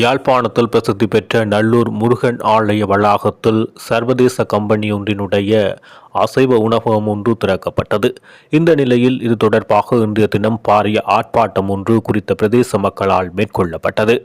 யாழ்ப்பாணத்தில் பிரசித்தி பெற்ற நல்லூர் முருகன் ஆலய வளாகத்தில் சர்வதேச கம்பெனி ஒன்றினுடைய அசைவ உணவகம் ஒன்று திறக்கப்பட்டது. இந்த நிலையில் இது தொடர்பாக இன்றைய தினம் பாரிய ஆர்ப்பாட்டம் ஒன்று குறித்த பிரதேச மக்களால் மேற்கொள்ளப்பட்டது.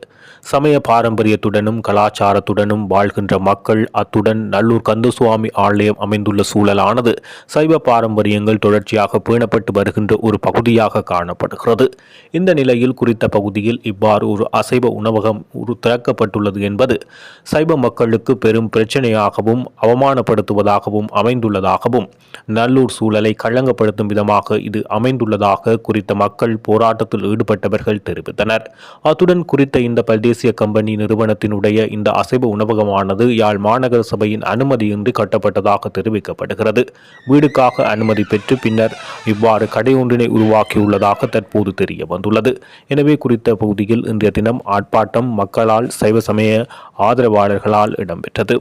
சமய பாரம்பரியத்துடனும் கலாச்சாரத்துடனும் வாழ்கின்ற மக்கள் அத்துடன் நல்லூர் கந்தசுவாமி ஆலயம் அமைந்துள்ள சூழலானது சைவ பாரம்பரியங்கள் தொடர்ச்சியாக பேணப்பட்டு வருகின்ற ஒரு பகுதியாக காணப்படுகிறது. இந்த நிலையில் குறித்த பகுதியில் இவ்வாறு ஒரு அசைவ உணவகம் திறக்கப்பட்டுள்ளது என்பது சைவ மக்களுக்கு பெரும் பிரச்சனையாகவும் அவமானப்படுத்துவதாகவும் அமைந்துள்ளதாகவும் நல்லூர் சூழலை களங்கப்படுத்தும் விதமாக இது அமைந்துள்ளதாக குறித்த மக்கள் போராட்டத்தில் ஈடுபட்டவர்கள் தெரிவித்தனர். அத்துடன் குறித்த இந்த பல்தேசிய கம்பெனி நிறுவனத்தினுடைய இந்த அசைவ உணவகமானது யாழ் மாநகர சபையின் அனுமதியின்றி கட்டப்பட்டதாக தெரிவிக்கப்படுகிறது. வீடுக்காக அனுமதி பெற்று பின்னர் இவ்வாறு கடை ஒன்றினை உருவாக்கியுள்ளதாக தற்போது தெரிய வந்துள்ளது எனவே குறித்த பகுதியில் இன்றைய தினம் ஆர்ப்பாட்டம் மக்களால் சைவ சமய ஆதரவாளர்களால் இடம்பெற்றது.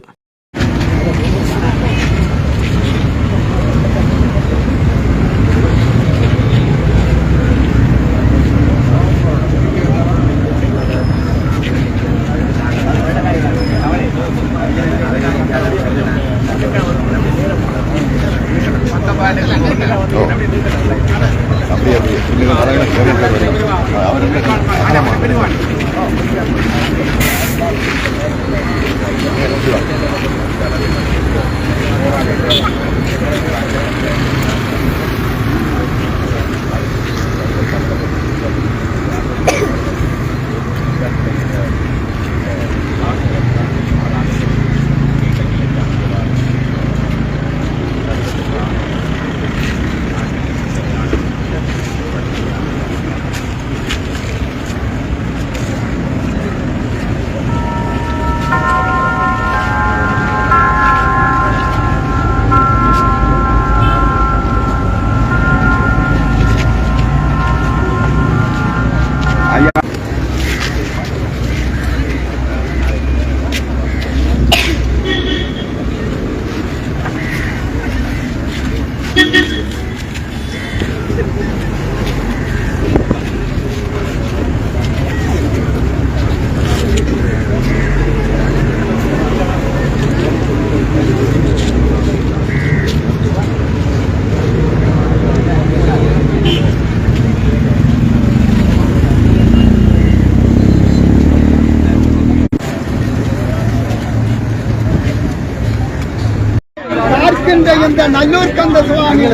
இந்த நல்லூர் கந்த சுவாமி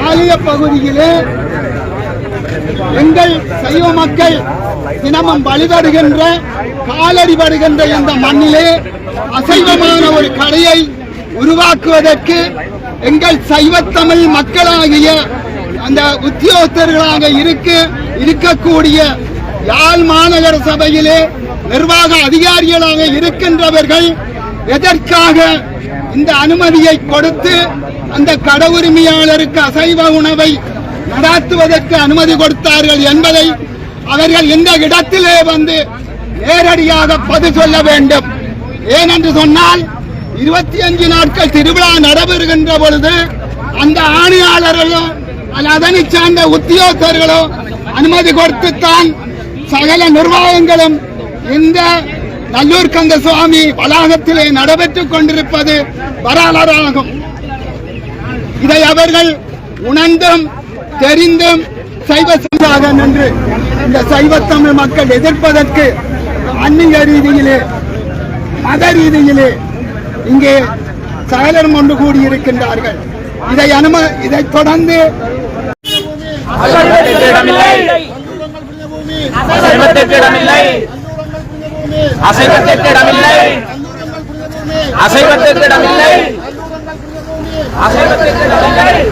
ஆலய பகுதியிலே எங்கள் சைவ மக்கள் தினமும் வழிபடுகின்ற காலடி வருகின்ற இந்த மண்ணிலே அசைவமான ஒரு கடையை உருவாக்குவதற்கு எங்கள் சைவத்தமிழ் மக்களாகிய அந்த உத்தியோகத்தர்களாக இருக்க இருக்கக்கூடிய யாழ் மாநகர சபையிலே நிர்வாக அதிகாரிகளாக இருக்கின்றவர்கள் எதற்காக இந்த அனுமதியை கொடுத்து அந்த கடவுரிமையாளருக்கு அசைவ உணவை நடாத்துவதற்கு அனுமதி கொடுத்தார்கள் என்பதை அவர்கள் இந்த இடத்திலே வந்து நேரடியாக பதில் சொல்ல வேண்டும். ஏனென்று சொன்னால் இருபத்தி அஞ்சு நாட்கள் திருவிழா நடைபெறுகின்ற பொழுது அந்த ஆணையாளர்களோ அதனை சார்ந்த உத்தியோகர்களோ அனுமதி கொடுத்துத்தான் சகல நிர்வாகங்களும் இந்த நல்லூர் கந்த சுவாமி வளாகத்திலே நடைபெற்றுக் கொண்டிருப்பது வரலாறாகும். இதை அவர்கள் உணர்ந்தும் தெரிந்தும் சைவ சந்தாக நின்று இந்த சைவ தமிழ் மக்கள் எதிர்ப்பதற்கு ஆன்மீக ரீதியிலே மத ரீதியிலே இங்கே சகலரும் ஒன்று கூடியிருக்கின்றார்கள் இதை அனும இதை தொடர்ந்து அசைவத்திற்கு இடமில்லை. அசைவத்திற்கு இடமில்லை. அசைவத்திற்கு இடமில்லை. அசைவத்திற்கு இடமில்லை.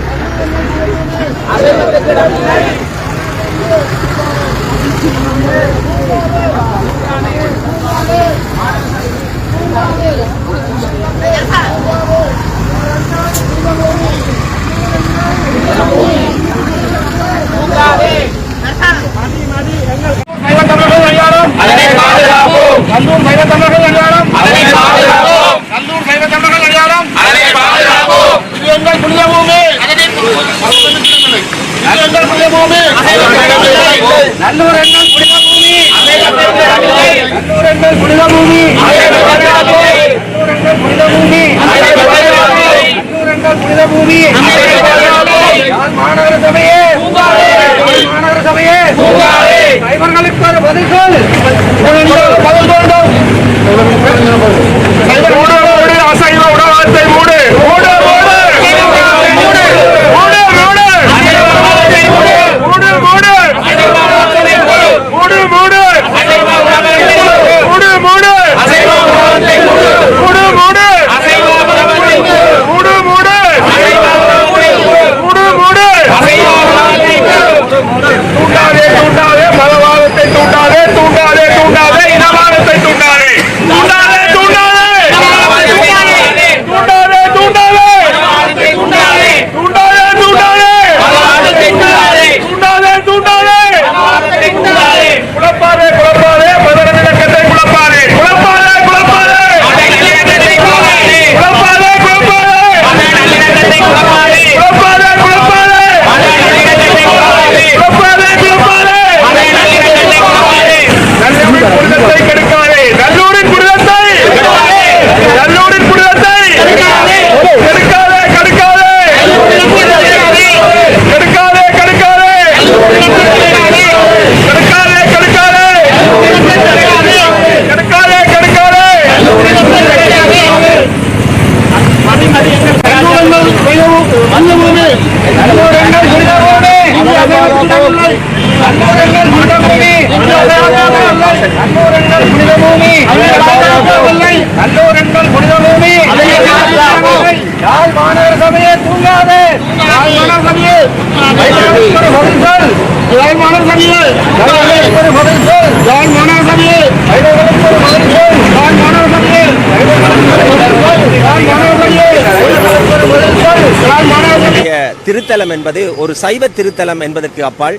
திருத்தலம் என்பது ஒரு சைவ திருத்தலம் என்பதற்கு அப்பால்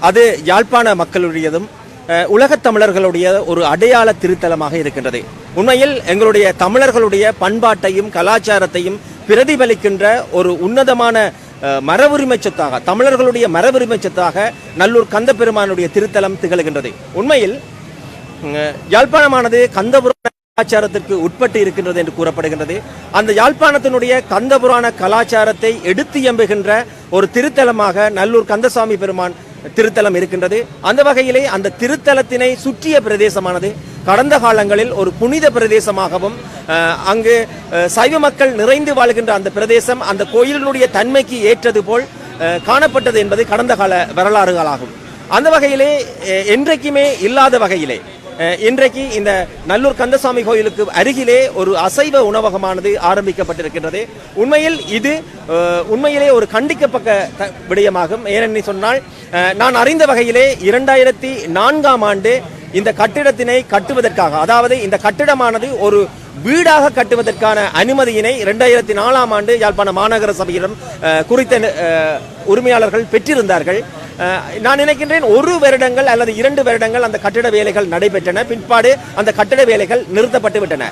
அது யாழ்ப்பாண மக்களுடையதும் உலகத் தமிழர்களுடைய ஒரு அடையாள திருத்தலமாக இருக்கின்றது. உண்மையில் எங்களுடைய தமிழர்களுடைய பண்பாட்டையும் கலாச்சாரத்தையும் பிரதிபலிக்கின்ற ஒரு உன்னதமான அஹ், மரபுரிமை சொத்தாக தமிழர்களுடைய மரபுரிமை சொத்தாக நல்லூர் கந்த பெருமானுடைய திருத்தலம் திகழ்கின்றது. உண்மையில் யாழ்ப்பாணமானது கந்தபுரம் கலாச்சாரத்திற்கு உட்பட்டு இருக்கின்றது என்று கூறப்படுகின்றது. அந்த யாழ்ப்பாணத்தினுடைய கந்தபுராண கலாச்சாரத்தை எடுத்து எம்புகின்ற ஒரு திருத்தலமாக நல்லூர் கந்தசாமி பெருமான் திருத்தலம் இருக்கின்றது. அந்த வகையிலே அந்த திருத்தலத்தினை சுற்றிய பிரதேசமானது கடந்த காலங்களில் ஒரு புனித பிரதேசமாகவும் அங்கு சைவ மக்கள் நிறைந்து வாழ்கின்ற அந்த பிரதேசம் அந்த கோயிலினுடைய தன்மைக்கு ஏற்றது போல் காணப்பட்டது என்பது கடந்த கால வரலாறுகளாகும். அந்த வகையிலே என்றைக்குமே இல்லாத வகையிலே இன்றைக்கு இந்த நல்லூர் கந்தசாமி கோயிலுக்கு அருகிலே ஒரு அசைவ உணவகமானது ஆரம்பிக்கப்பட்டிருக்கின்றது. உண்மையில் இது உண்மையிலே ஒரு கண்டிக்கப்பக்க விடயமாகும். ஏனென்று சொன்னால் நான் அறிந்த வகையிலே இரண்டாயிரத்தி நான்காம் ஆண்டு இந்த கட்டிடத்தினை கட்டுவதற்காக அதாவது இந்த கட்டிடமானது ஒரு வீடாக கட்டுவதற்கான அனுமதியினை இரண்டாயிரத்தி நாலாம் ஆண்டு யாழ்ப்பாண மாநகர சபையிடம் குறித்த உரிமையாளர்கள் பெற்றிருந்தார்கள். நான் நினைக்கின்றேன் ஒரு வருடங்கள் அல்லது இரண்டு வருடங்கள் அந்த கட்டிட வேலைகள் நடைபெற்றன. பின்பாடு அந்த கட்டிட வேலைகள் நிறுத்தப்பட்டு விட்டன.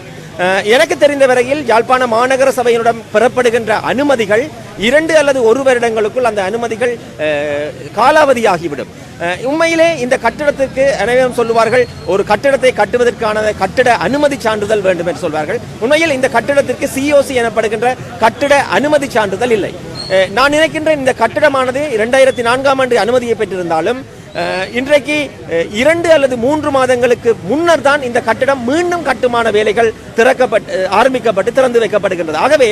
எனக்கு தெரிந்த வரையில் யாழ்ப்பாண மாநகர சபையினிடம் பெறப்படுகின்ற அனுமதிகள் இரண்டு அல்லது ஒரு வருடங்களுக்குள் அந்த அனுமதிகள் காலாவதியாகிவிடும். உண்மையிலே இந்த கட்டிடத்திற்கு அனைவரும் சொல்லுவார்கள் ஒரு கட்டிடத்தை கட்டுவதற்கான கட்டிட அனுமதி சான்றிதழ் வேண்டும் என்று சொல்வார்கள். உண்மையில் இந்த கட்டிடத்திற்கு சிஓசி எனப்படுகின்ற கட்டிட அனுமதி சான்றிதழ் இல்லை. நான் நினைக்கின்றேன் இந்த கட்டிடமானது இரண்டாயிரத்தி நான்காம் ஆண்டு அனுமதியை பெற்றிருந்தாலும் இன்றைக்கு இரண்டு அல்லது மூன்று மாதங்களுக்கு முன்னர் தான் இந்த கட்டிடம் மீண்டும் கட்டுமான வேலைகள் திறக்கப்பட்டு ஆரம்பிக்கப்பட்டு திறந்து வைக்கப்படுகின்றது. ஆகவே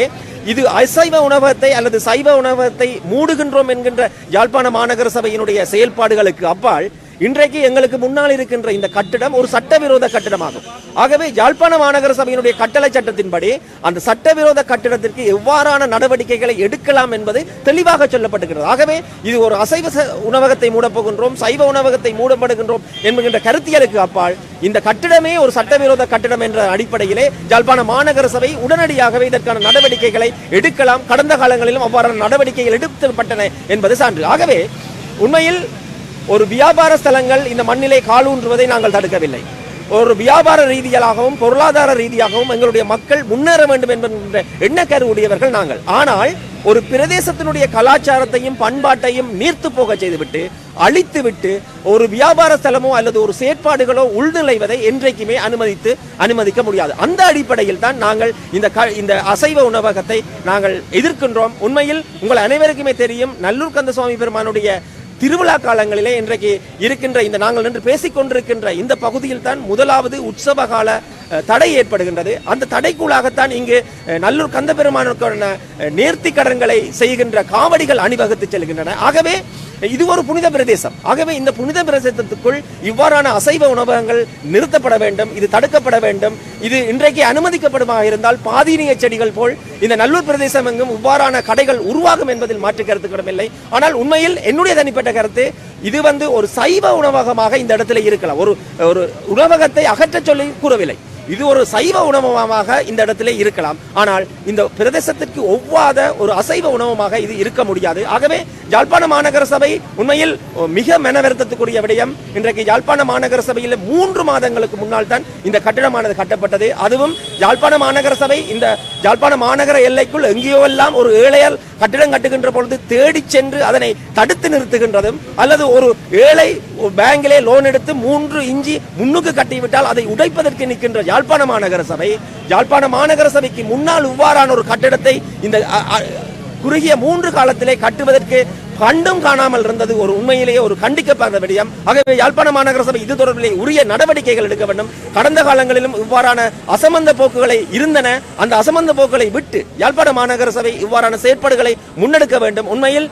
இது அசைவ உணவகத்தை அல்லது சைவ உணவகத்தை மூடுகின்றோம் என்கின்ற யாழ்ப்பாண மாநகர சபையினுடைய செயல்பாடுகளுக்கு அப்பால் இன்றைக்கு எங்களுக்கு முன்னால் இருக்கின்ற இந்த கட்டிடம் ஒரு சட்டவிரோத கட்டிடமாகும். ஆகவே யாழ்ப்பாண மாநகர சபையினுடைய கட்டளை சட்டத்தின்படி அந்த சட்டவிரோத கட்டிடத்திற்கு எவ்வாறான நடவடிக்கைகளை எடுக்கலாம் என்பது தெளிவாக சொல்லப்பட்டிருக்கிறது ஆகவே இது ஒரு அசைவ ச- உணவகத்தை மூடப்போகின்றோம் சைவ உணவகத்தை மூடப்படுகின்றோம் என்கின்ற கருத்தியலுக்கு அப்பால் இந்த கட்டிடமே ஒரு சட்டவிரோத கட்டிடம் என்ற அடிப்படையிலே ஜாழ்ப்பாண மாநகர சபை உடனடியாகவே இதற்கான நடவடிக்கைகளை எடுக்கலாம். கடந்த காலங்களிலும் அவ்வாறான நடவடிக்கைகள் எடுக்கப்பட்டன என்பது சான்று. ஆகவே உண்மையில் ஒரு வியாபார ஸ்தலங்கள் இந்த மண்ணிலே காலூன்றுவதை நாங்கள் தடுக்கவில்லை. ஒரு வியாபார ரீதியாகவும் பொருளாதார ரீதியாகவும் எங்களுடைய மக்கள் முன்னேற வேண்டும் என்கின்ற எண்ணக்கரு உடையவர்கள் நாங்கள். ஆனால் ஒரு பிரதேசத்தினுடைய கலாச்சாரத்தையும் பண்பாட்டையும் நீர்த்து போக செய்துவிட்டு அழித்துவிட்டு ஒரு வியாபார ஸ்தலமோ அல்லது ஒரு செயற்பாடுகளோ உள்நுழைவதை என்றைக்குமே அனுமதித்து அனுமதிக்க முடியாது. அந்த அடிப்படையில் தான் நாங்கள் இந்த க- இந்த அசைவ உணவகத்தை நாங்கள் எதிர்க்கின்றோம். உண்மையில் உங்கள் அனைவருக்குமே தெரியும் நல்லூர் கந்தசுவாமி பெருமானுடைய திருவிழா காலங்களிலே இன்றைக்கு இருக்கின்ற இந்த நாங்கள் நின்று பேசிக் கொண்டிருக்கின்ற இந்த பகுதியில் தான் முதலாவது உற்சவ கால தடை ஏற்படுகின்றது. அந்த தடைக்குள்ளாகத்தான் இங்கு நல்லூர் கந்தபெருமானுக்கான நேர்த்தி கடன்களை செய்கின்ற காவடிகள் அணிவகுத்து செல்கின்றன. ஆகவே இது ஒரு புனித பிரதேசம். ஆகவே இந்த புனித பிரதேசத்துக்குள் இவ்வாறான அசைவ உணவகங்கள் நிறுத்தப்பட வேண்டும் இது தடுக்கப்பட வேண்டும் இது இன்றைக்கு அனுமதிக்கப்படுமாக இருந்தால் பாதீனிய செடிகள் போல் இந்த நல்லூர் பிரதேசம் எங்கும் இவ்வாறான கடைகள் உருவாகும் என்பதில் மாற்று கருத்துக்கிடமில்லை ஆனால் உண்மையில் என்னுடைய தனிப்பட்ட கருத்து இது வந்து ஒரு சைவ உணவகமாக இந்த இடத்துல இருக்கலாம். ஒரு ஒரு உணவகத்தை அகற்றச் சொல்லி கூறவில்லை. இது ஒரு சைவ உணவகமாக இந்த இடத்திலே இருக்கலாம். ஆனால் இந்த பிரதேசத்திற்கு ஒவ்வாத ஒரு அசைவ உணவகமாக இது இருக்க முடியாது. ஆகவே யாழ்ப்பாண மாநகர சபை உண்மையில் மிக மனவருத்தத்துக்குரிய விடயம். இன்றைக்கு யாழ்ப்பாண மாநகர சபையில் மூன்று மாதங்களுக்கு முன்னால் தான் இந்த கட்டிடமானது கட்டப்பட்டது. அதுவும் யாழ்ப்பாண மாநகர சபை இந்த யாழ்ப்பாண மாநகர எல்லைக்குள் எங்கேயோ எல்லாம் ஒரு ஏழையால் கட்டிடம் கட்டுகின்ற பொழுது தேடி சென்று அதனை தடுத்து நிறுத்துகின்றதும் அல்லது ஒரு ஏழை பேங்கிலே லோன் எடுத்து மூன்று இஞ்சி முன்னுக்கு கட்டிவிட்டால் அதை உடைப்பதற்கு நிற்கின்ற யாழ்ப்பாண மாநகர சபை யாழ்ப்பாண மாநகர சபைக்கு முன்னால் இவ்வாறான ஒரு கட்டிடத்தை இந்த குறுகிய மூன்று காலத்திலே கட்டுவதற்கு கண்டும் காணாமல் இருந்தது ஒரு உண்மையிலேயே ஒரு கண்டிக்கப்பட்ட விடயம். ஆகவே யாழ்ப்பாண மாநகர சபை இது தொடர்பிலே உரிய நடவடிக்கைகள் எடுக்க வேண்டும். கடந்த காலங்களிலும் இவ்வாறான அசமந்த போக்குகளை இருந்தன. அந்த அசமந்த போக்குகளை விட்டு யாழ்ப்பாண மாநகர சபை இவ்வாறான செயற்பாடுகளை முன்னெடுக்க வேண்டும். உண்மையில்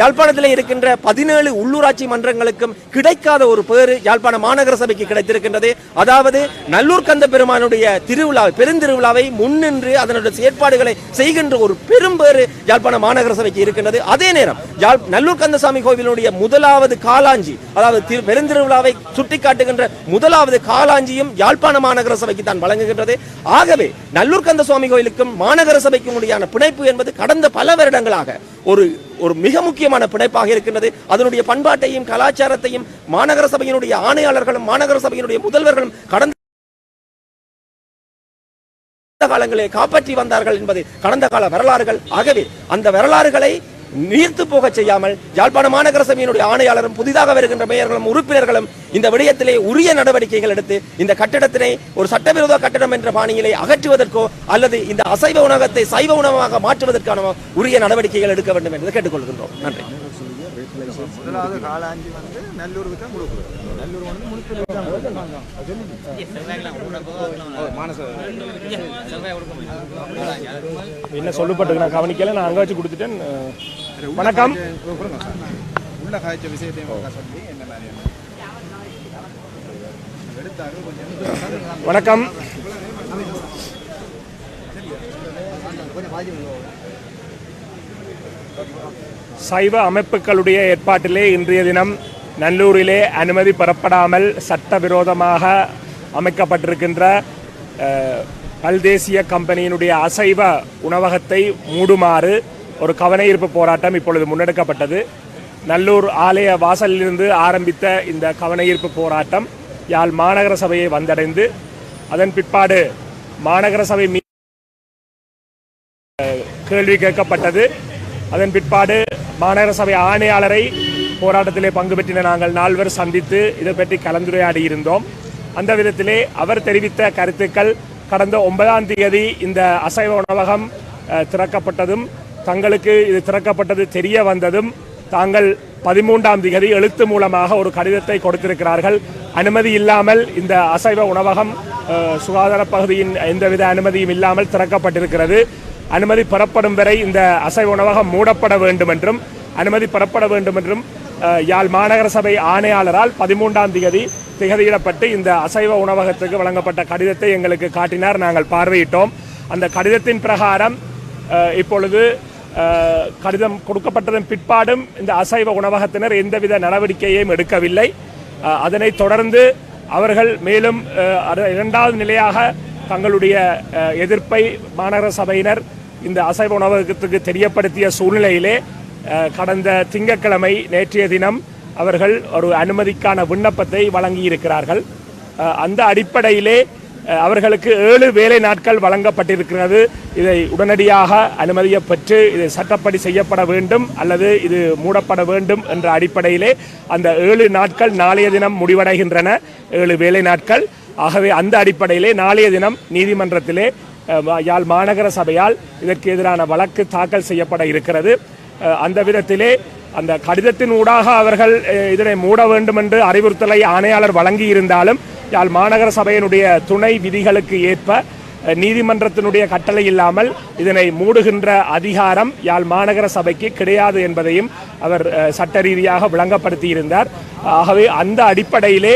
யாழ்ப்பாணத்தில் யாழ்ப்பாணத்திலே இருக்கின்ற பதினேழு உள்ளூராட்சி மன்றங்களுக்கும் கிடைக்காத ஒரு பேரு யாழ்ப்பாண மாநகர சபைக்கு கிடைத்திருக்கின்றது. அதாவது நல்லூர் கந்த பெருமானுடைய திருவிழா பெருந்திருவிழாவை முன்னின்று அதனுடைய செயற்பாடுகளை செய்கின்ற ஒரு பெரும் பேரு யாழ்ப்பாண மாநகர சபைக்கு இருக்கின்றது. அதே நேரம் யாழ் நல்லூர் கந்தசாமி கோவிலுடைய முதலாவது காலாஞ்சி அதாவது திரு- பெருந்திருவிழாவை சுட்டிக்காட்டுகின்ற முதலாவது காலாஞ்சியும் யாழ்ப்பாண மாநகர சபைக்கு தான் வழங்குகின்றது. ஆகவே நல்லூர் கந்த சுவாமி கோயிலுக்கும் மாநகர சபைக்கும் உடையான பிணைப்பு என்பது கடந்த பல வருடங்களாக ஒரு ஒரு மிக முக்கியமான பிணைப்பாக இருக்கின்றது. அதனுடைய பண்பாட்டையும் கலாச்சாரத்தையும் மாநகர சபையினுடைய ஆணையாளர்களும் மாநகர சபையினுடைய முதல்வர்களும் கடந்த காலங்களே காப்பாற்றி வந்தார்கள் என்பது கடந்த கால வரலாறுகள். ஆகவே அந்த வரலாறுகளை நீர்த்து போக செய்யாமல் யாழ்ப்பாண மாநகர சபையினுடைய ஆணையாளரும் புதிதாக வருகின்ற மேயர்களும் உறுப்பினர்களும் இந்த விடயத்திலே உரிய நடவடிக்கைகள் எடுத்து இந்த கட்டிடத்தினை ஒரு சட்டவிரோத கட்டடம் என்ற பாணியிலே அகற்றுவதற்கோ அல்லது இந்த அசைவ உணவகத்தை சைவ உணவகமாக மாற்றுவதற்கான உரிய நடவடிக்கைகள் எடுக்க வேண்டும் என்று கேட்டுக்கொள்கின்றோம். நன்றி. முதலாவது காலாஞ்சி வந்து நல்லூருக்கு தான் கொடுக்குறோம் என்ன சொல்லப்பட்டிருக்கு நான் கவனிக்கல நான் அங்க வச்சு கொடுத்துட்டேன். வணக்கம். உள்ள காய்ச்ச விஷயத்தையும் சொல்லி என்ன மாதிரியான வணக்கம். சைவ அமைப்புகளுடைய ஏற்பாட்டிலே இன்றைய தினம் நல்லூரிலே அனுமதி பெறப்படாமல் சட்டவிரோதமாக அமைக்கப்பட்டிருக்கின்ற பல்தேசிய கம்பெனியினுடைய அசைவ உணவகத்தை மூடுமாறு ஒரு கவனஈர்ப்பு போராட்டம் இப்பொழுது முன்னெடுக்கப்பட்டது. நல்லூர் ஆலய வாசலிலிருந்து ஆரம்பித்த இந்த கவனஈர்ப்பு போராட்டம் யாழ் மாநகர சபையை வந்தடைந்து அதன் பிற்பாடு மாநகர சபை மீ கேள்வி கேட்கப்பட்டது. அதன் பிற்பாடு மாநகர சபை ஆணையாளரை போராட்டத்திலே பங்கு பெற்றின நாங்கள் நால்வர் சந்தித்து இதை பற்றி கலந்துரையாடி இருந்தோம். அந்த விதத்திலே அவர் தெரிவித்த கருத்துக்கள் கடந்த ஒன்பதாம் தேதி இந்த அசைவ உணவகம் திறக்கப்பட்டதும் தங்களுக்கு இது திறக்கப்பட்டது தெரிய வந்ததும் தாங்கள் பதிமூன்றாம் தேதி எழுத்து மூலமாக ஒரு கடிதத்தை கொடுத்திருக்கிறார்கள். அனுமதி இல்லாமல் இந்த அசைவ உணவகம் சுகாதார பகுதியின் எந்தவித அனுமதியும் இல்லாமல் திறக்கப்பட்டிருக்கிறது. அனுமதி பெறப்படும் வரை இந்த அசைவ உணவகம் மூடப்பட வேண்டும் என்றும் அனுமதி பெறப்பட வேண்டும் என்றும் யாழ் மாநகர சபை ஆணையாளரால் பதிமூன்றாம் தேதி திகதியிடப்பட்டு இந்த அசைவ உணவகத்துக்கு வழங்கப்பட்ட கடிதத்தை எங்களுக்கு காட்டினார். நாங்கள் பார்வையிட்டோம். அந்த கடிதத்தின் பிரகாரம் இப்பொழுது கடிதம் கொடுக்கப்பட்டதன் பிற்பாடும் இந்த அசைவ உணவகத்தினர் எந்தவித நடவடிக்கையையும் எடுக்கவில்லை. அதனை அதனைத் தொடர்ந்து அவர்கள் மேலும் இரண்டாவது நிலையாக தங்களுடைய எதிர்ப்பை மாநகர சபையினர் இந்த அசைவ உணவகத்துக்கு தெரியப்படுத்திய சூழ்நிலையிலே கடந்த திங்கட்கிழமை நேற்றைய தினம் அவர்கள் ஒரு அனுமதிக்கான விண்ணப்பத்தை வழங்கியிருக்கிறார்கள். அந்த அடிப்படையிலே அவர்களுக்கு ஏழு வேலை நாட்கள் வழங்கப்பட்டிருக்கிறது. இதை உடனடியாக அனுமதியை பெற்று இது சட்டப்படி செய்யப்பட வேண்டும் அல்லது இது மூடப்பட வேண்டும் என்ற அடிப்படையிலே அந்த ஏழு நாட்கள் நாளைய தினம் முடிவடைகின்றன. ஏழு வேலை நாட்கள். ஆகவே அந்த அடிப்படையிலே நாளைய தினம் நீதிமன்றத்திலே யாழ் மாநகர சபையால் இதற்கு எதிரான வழக்கு தாக்கல் செய்யப்பட இருக்கிறது. அந்த விதத்திலே அந்த கடிதத்தின் ஊடாக அவர்கள் இதனை மூட வேண்டும் என்று அறிவுறுத்தலை ஆணையாளர் வழங்கி இருந்தாலும் யாழ் மாநகர சபையினுடைய துணை விதிகளுக்கு ஏற்ப நீதிமன்றத்தினுடைய கட்டளை இல்லாமல் இதனை மூடுகின்ற அதிகாரம் யாழ் மாநகர சபைக்கு கிடையாது என்பதையும் அவர் சட்ட ரீதியாக விளங்கப்படுத்தியிருந்தார். ஆகவே அந்த அடிப்படையிலே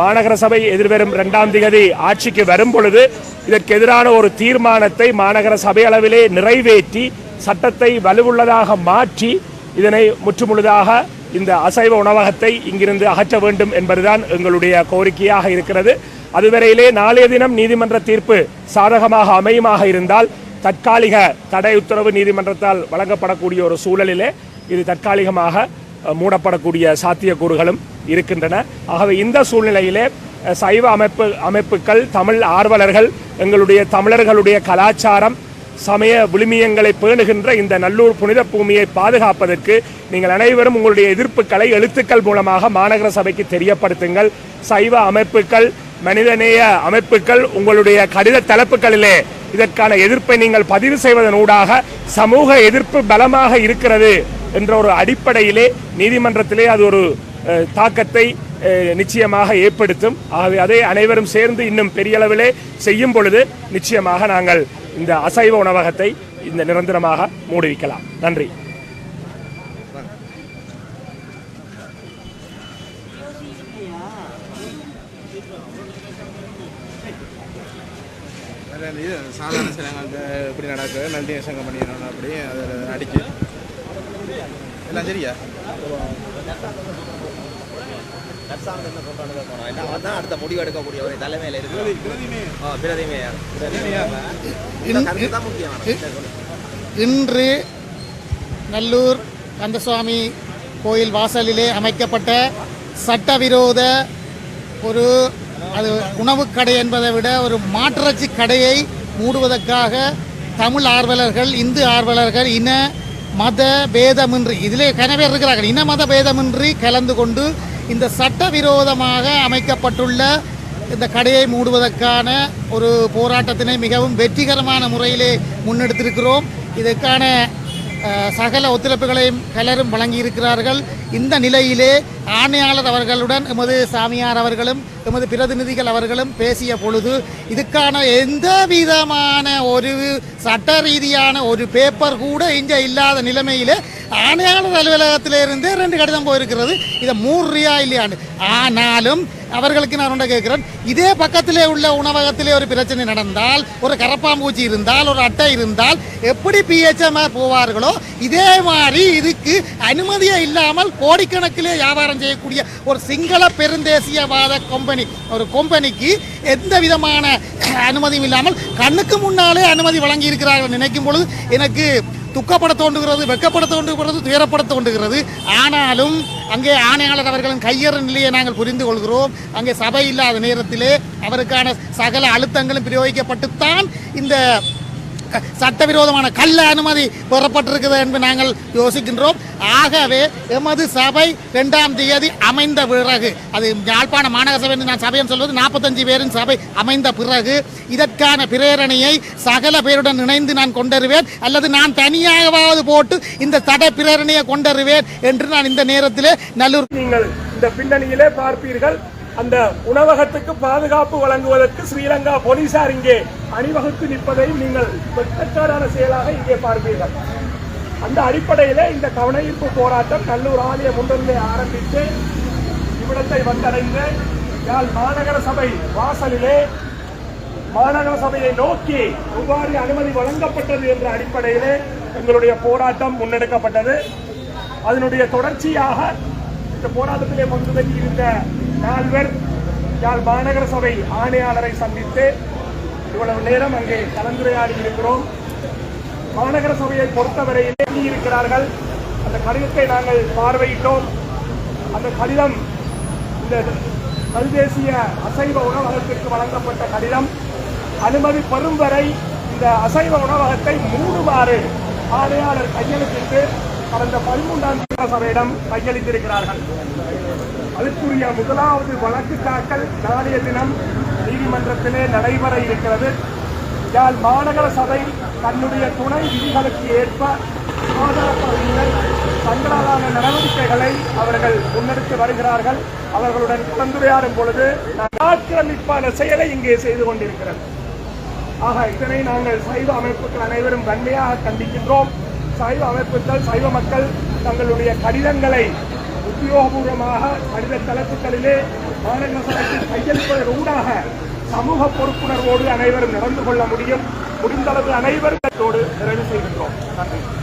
மாநகர சபை எதிர்வரும் இரண்டாம் திகதி ஆட்சிக்கு வரும் பொழுது இதற்கு எதிரான ஒரு தீர்மானத்தை மாநகர சபை அளவிலே நிறைவேற்றி சட்டத்தை வலுவுள்ளதாக மாற்றி இதனை முற்றுமுழுதாக இந்த அசைவ உணவகத்தை இங்கிருந்து அகற்ற வேண்டும் என்பதுதான் எங்களுடைய கோரிக்கையாக இருக்கிறது. அதுவரையிலே நாளைய தினம் நீதிமன்ற தீர்ப்பு சாதகமாக அமையுமாக இருந்தால் தற்காலிக தடை உத்தரவு நீதிமன்றத்தால் வழங்கப்படக்கூடிய ஒரு சூழலிலே இது தற்காலிகமாக மூடப்படக்கூடிய சாத்தியக்கூறுகளும் இருக்கின்றன. ஆகவே இந்த சூழ்நிலையிலே சைவ அமைப்பு அமைப்புகள் தமிழ் ஆர்வலர்கள் எங்களுடைய தமிழர்களுடைய கலாச்சாரம் சமய விழுமியங்களை பேணுகின்ற இந்த நல்லூர் புனித பூமியை பாதுகாப்பதற்கு நீங்கள் அனைவரும் உங்களுடைய எதிர்ப்புகளை எழுத்துக்கள் மூலமாக மாநகர சபைக்கு தெரியப்படுத்துங்கள். சைவ அமைப்புகள் மனிதநேய அமைப்புகள் உங்களுடைய கடித தலைப்புகளிலே இதற்கான எதிர்ப்பை நீங்கள் பதிவு செய்வதனூடாக சமூக எதிர்ப்பு பலமாக இருக்கிறது என்ற ஒரு அடிப்படையிலே நீதிமன்றத்திலே அது ஒரு அஹ், தாக்கத்தை அஹ், நிச்சயமாக ஏற்படுத்தும். ஆகவே அதை அனைவரும் சேர்ந்து இன்னும் பெரிய அளவிலே செய்யும் பொழுது நிச்சயமாக நாங்கள் இந்த அசைவ உணவகத்தை இந்த நிரந்தரமாக மூடுவிக்கலாம். நன்றி. இது சாதாரண சிலங்களுக்கு எப்படி நடக்குது நன்றி சங்கம் பண்ணிடணும் அப்படி அதில் அடிச்சு. எல்லாம் சரியா? தான் அடுத்த முடிவு எடுக்கக்கூடிய ஒரு தலைமையில் இருக்கு. பிரதிமையார் தான் முக்கியமான இன்று நல்லூர் கந்தசுவாமி கோயில் வாசலிலே அமைக்கப்பட்ட சட்டவிரோத ஒரு அது உணவுக் கடை என்பதை விட ஒரு மாட்டிறைச்சி கடையை மூடுவதற்காக தமிழ் ஆர்வலர்கள் இந்து ஆர்வலர்கள் இன மத பேதமின்றி இதிலே கனவே இருக்கிறார்கள். இன மத பேதமின்றி கலந்து கொண்டு இந்த சட்டவிரோதமாக அமைக்கப்பட்டுள்ள இந்த கடையை மூடுவதற்கான ஒரு போராட்டத்தினை மிகவும் வெற்றிகரமான முறையிலே முன்னெடுத்திருக்கிறோம். இதற்கான சகல ஒத்துழைப்புகளையும் பலரும் வழங்கியிருக்கிறார்கள். இந்த நிலையிலே ஆணையாளர் அவர்களுடன் எமது சாமியார் அவர்களும் எமது பிரதிநிதிகள் அவர்களும் பேசிய பொழுது இதுக்கான எந்த விதமான ஒரு சட்ட ரீதியான ஒரு பேப்பர் கூட இங்கே இல்லாத நிலைமையிலே ஆணையாளர் அலுவலகத்திலிருந்து ரெண்டு கடிதம் போயிருக்கிறது. இதை மூன்றியா இல்லையாண்டு ஆனாலும் அவர்களுக்கு நான் ஒன்றை கேட்கிறேன். இதே பக்கத்திலே உள்ள உணவகத்திலே ஒரு பிரச்சனை நடந்தால் ஒரு கரப்பாம்பூச்சி இருந்தால் ஒரு அட்டை இருந்தால் எப்படி பிஹெச்எம்ஆர் போவார்களோ இதே மாதிரி இதுக்கு அனுமதியே இல்லாமல் கோடிக்கணக்கிலே வியாபாரம் செய்யக்கூடிய ஒரு சிங்கள பெருந்தேசியவாத கம்பெனி ஒரு கம்பெனிக்கு எந்த விதமான அனுமதியும் இல்லாமல் கண்ணுக்கு முன்னாலே அனுமதி வழங்கி இருக்கிறார்கள் நினைக்கும் பொழுது எனக்கு துக்கப்பட தோன்றுகிறது வெக்கப்பட தோன்றுகிறது துயரப்பட தோன்றுகிறது. ஆனாலும் அங்கே ஆணையாளர் அவர்களின் கையறு நிலையை நாங்கள் புரிந்து கொள்கிறோம். அங்கே சபை இல்லாத நேரத்திலே அவருக்கான சகல அழுத்தங்களும் பிரயோகிக்கப்பட்டுத்தான் இந்த சட்டவிரோதமான கள்ள அனுமதி பெறப்பட்டிருக்கிறது என்று நாங்கள் யோசிக்கின்றோம். ஆகவே எமது சபை இரண்டாம் தேதி அமைந்த பிறகு அது யாழ்ப்பாண மாநகர சபை என்று நான் சபையம் சொல்வது நாற்பத்தஞ்சு பேரின் சபை அமைந்த பிறகு இதற்கான பிரேரணையை சகல பேருடன் இணைந்து நான் கொண்டருவேன். அல்லது நான் தனியாகவாவது போட்டு இந்த தட பிரேரணையை கொண்டருவேன் என்று நான் இந்த நேரத்திலே நல்லூர் நீங்கள் இந்த பின்னணியிலே பார்ப்பீர்கள். அந்த உணவகத்துக்கு பாதுகாப்பு வழங்குவதற்கு ஸ்ரீலங்கா போலீசார் இங்கே அணிவகுத்து நிற்பதையும் நீங்கள் வெட்கச்சாடான செயலாக இங்கே பார்ப்பீர்கள். அந்த அடிப்படையில் இந்த கவனஈர்ப்பு போராட்டம் கல்லூர் ஆலய முன்னிலை ஆரம்பித்து இவ்விடத்தை வந்தடைந்து யாழ் மாநகர சபை வாசலிலே மாநகர சபையை நோக்கி எவ்வாறு அனுமதி வழங்கப்பட்டது என்ற அடிப்படையிலே எங்களுடைய போராட்டம் முன்னெடுக்கப்பட்டது. அதனுடைய தொடர்ச்சியாக இந்த போராட்டத்திலே பங்கு பெற்றிருந்த நால்வர் யாழ் மாநகர சபை ஆணையாளரை சந்தித்து இவ்வளவு நேரம் அங்கே கலந்துரையாடி இருக்கிறோம். மாநகர சபையை பொறுத்தவரையிலே இருக்கிறார்கள் அந்த கடிதத்தை நாங்கள் பார்வையிட்டோம். அந்த கடிதம் இந்த கல்தேசிய அசைவ உணவகத்திற்கு வழங்கப்பட்ட கடிதம். அனுமதி பெறும் வரை இந்த அசைவ உணவகத்தை மூடுமாறு ஆணையாளர் கையெழுத்திட்டு கடந்த பதிமூன்றாம் சபையிடம் கையளித்திருக்கிறார்கள். அதற்குரிய முதலாவது வழக்கு தாக்கல் நாளைய தினம் நீதிமன்றத்திலே நடைபெற இருக்கிறது. யாழ் மாநகர சபை தன்னுடைய துணை விதிகளுக்கு ஏற்ப சுகாதார தங்களாலான நடவடிக்கைகளை அவர்கள் முன்னெடுத்து வருகிறார்கள். அவர்களுடன் கலந்துரையாடும் பொழுது ஆக்கிரமிப்பான செயலை இங்கே செய்து கொண்டிருக்கிறது. ஆக இதனை நாங்கள் சைவ அமைப்புகள் அனைவரும் வன்மையாக கண்டிக்கின்றோம். சைவ அமைப்புகள் சைவ மக்கள் தங்களுடைய கடிதங்களை உத்தியோகபூர்வமாக கடித தளத்துக்களிலே மாநகர சபைக்கு கையளிப்பதன் ஊடாக சமூக பொறுப்புணர்வோடு அனைவரும் நடந்து கொள்ள முடியும். முடிந்தளவு அனைவரும் நிறைவு செய்கின்றோம். நன்றி.